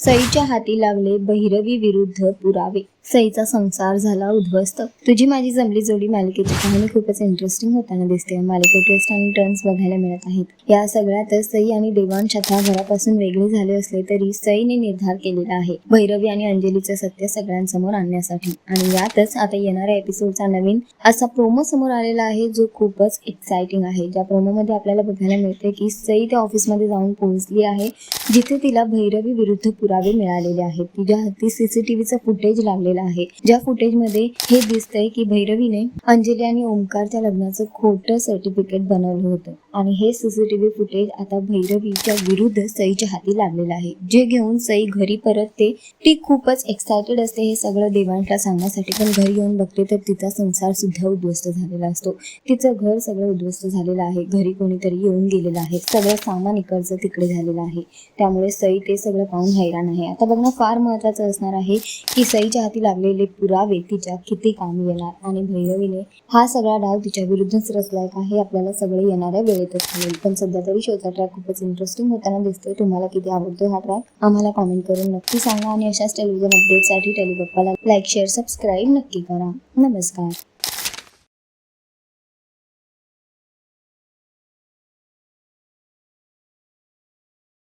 सईच्या हाती लागले भैरवी विरुद्ध पुरावे. सईचा संसार झाला उद्ध्वस्त. तुझी माझी जमली जोडी मालिकेची कहाणी खूपच इंटरेस्टिंग होताना दिसते. मालिकेत ट्विस्ट आणि टर्न्स बघायला मिळत आहेत. या सगळ्यातच सई आणि देवांश आता घरापासून वेगळे झाले असले तरी सईने निर्धार केलेला आहे. भैरवी आणि अंजलीचं सत्य सगळ्यांसमोर आणण्यासाठी. आणि यातच आता येणाऱ्या एपिसोडचा नवीन असा प्रोमो समोर आलेला आहे जो खूपच एक्साइटिंग आहे. ज्या प्रोमो मध्ये आपल्याला बघायला मिळते की सई त्या ऑफिसमध्ये जाऊन पोहोचली आहे जिथे तिला भैरवी विरुद्ध पुरावे मिळालेले आहेत. तिच्या हाती सीसीटीव्हीचा फुटेज लागलेला आहे. ज्या फुटेजमध्ये हे दिसतंय की भैरवीने अंजली आणि ओमकारच्या लग्नाचं खोटं सर्टिफिकेट बनवलं होतं. आणि हे सीसीटीव्ही फुटेज आता भैरवीच्या विरुद्ध सईच्या हाती लागलेलं आहे. जे घेऊन सई घरी परतते ती खूपच एक्सायटेड असते हे सगळं देवांशला सांगण्यासाठी. पण घरी येऊन बघते तर तिचा संसार सुद्धा उद्ध्वस्त झालेला असतो. तिचं घर सगळं उद्ध्वस्त झालेलं आहे. घरी कोणीतरी येऊन गेलेलं आहे. सगळं सामान इकडचं तिकडे झालेलं आहे. त्यामुळे सई ते सगळं पाहून हैराण आहे आता बघणं फार महत्त्वाचं असणार आहे की सईच्या हाती लागलेले पुरावे तिच्या किती कामी येणार आणि भैरवीने हा सगळा डाव तिच्या विरुद्धच रचलाय का हे आपल्याला सगळे येणाऱ्या वेळेतच कळेल. पण सध्या तरी शोचा ट्रॅक खूपच इंटरेस्टिंग होताना दिसतोय. तुम्हाला किती आवडतो हा ट्रॅक आम्हाला कॉमेंट करून नक्की सांगा आणि अशाच टेलिव्हिजन अपडेटसाठी टेलिगप्पाला लाईक शेअर सबस्क्राईब नक्की करा. नमस्कार.